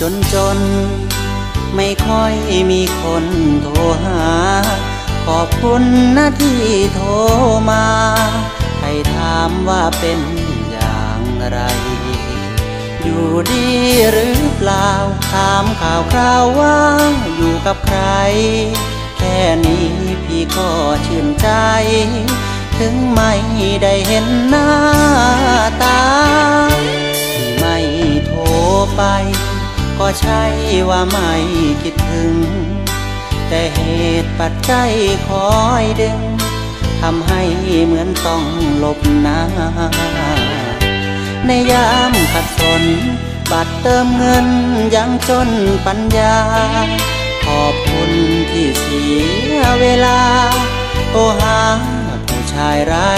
จนจน ไม่ค่อยมีคนโทรหา ขอบคุณนะที่โทรมา ให้ถามว่าเป็นอย่างไร อยู่ดีหรือเปล่า ถามข่าวคราวว่าอยู่กับใคร แค่นี้พี่ก็ชื่นใจ ถึงไม่ได้เห็นหน้าต ใช่ว่าไม่คิดถึง แต่เหตุปัจจัยคอยดึงทำให้เหมือนต้องหลบหน้า ในยามขัดสน บัตรเติมเงินยังจนปัญญา ขอบคุณที่เสียเวลาโทรหาผู้ชายไร้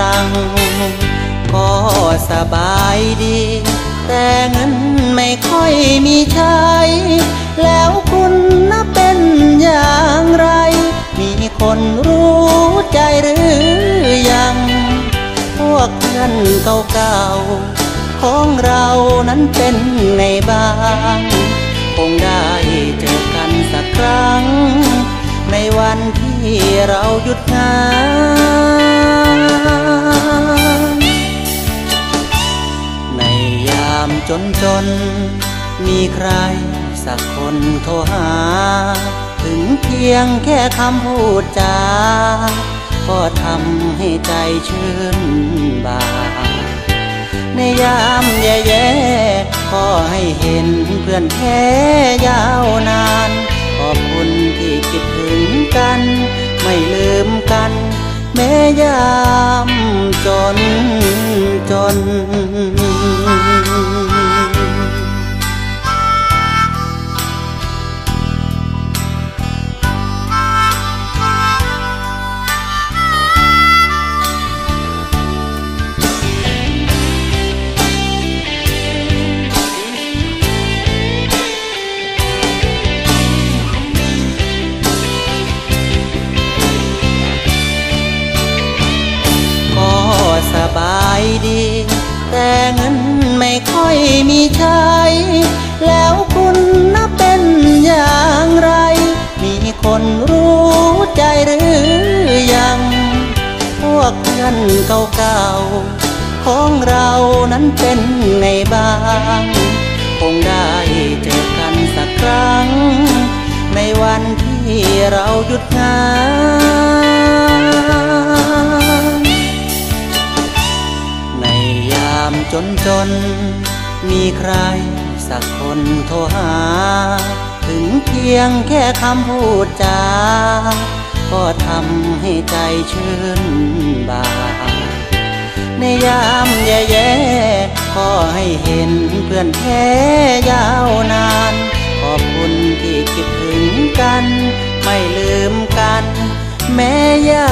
ตัง ก็สบายดี แต่เงินไม่ค่อยมีใช้แล้วคุณน่ะเป็นอย่างไร มีคนรู้ใจหรือยัง พวกเพื่อนเก่าๆของเรานั้นเป็นไงบ้าง คงได้เจอกันสักครั้ง ในวันที่เราหยุดงานในามจนจน มีใครสักคนโทรหา ถึงเพียงแค่คำพูดจาก็ทำให้ใจชื่นบานในยามแย่ๆขอให้เห็นเพื่อนแท้ยาวนาน ขอบคุณที่คิดถึงกัน ไม่ลืมกัน แม้ยามจนจน เงินไม่ค่อยมีใช้ แล้วคุณน่ะเป็นอย่างไร มีคนรู้ใจหรือยัง พวกเพื่อนเก่าๆ ของเรานั้นเป็นไงบ้าง คงได้เจอกันสักครั้ง ในวันที่เราหยุดงาน จน มีใครสักคนโทรหา ถึงเพียงแค่คำพูดจาก็ทำให้ใจชื่นบานในยามแย่ๆขอให้เห็นเพื่อนแท้ยาวนาน ขอบคุณที่คิดถึงกัน ไม่ลืมกัน แม้ยา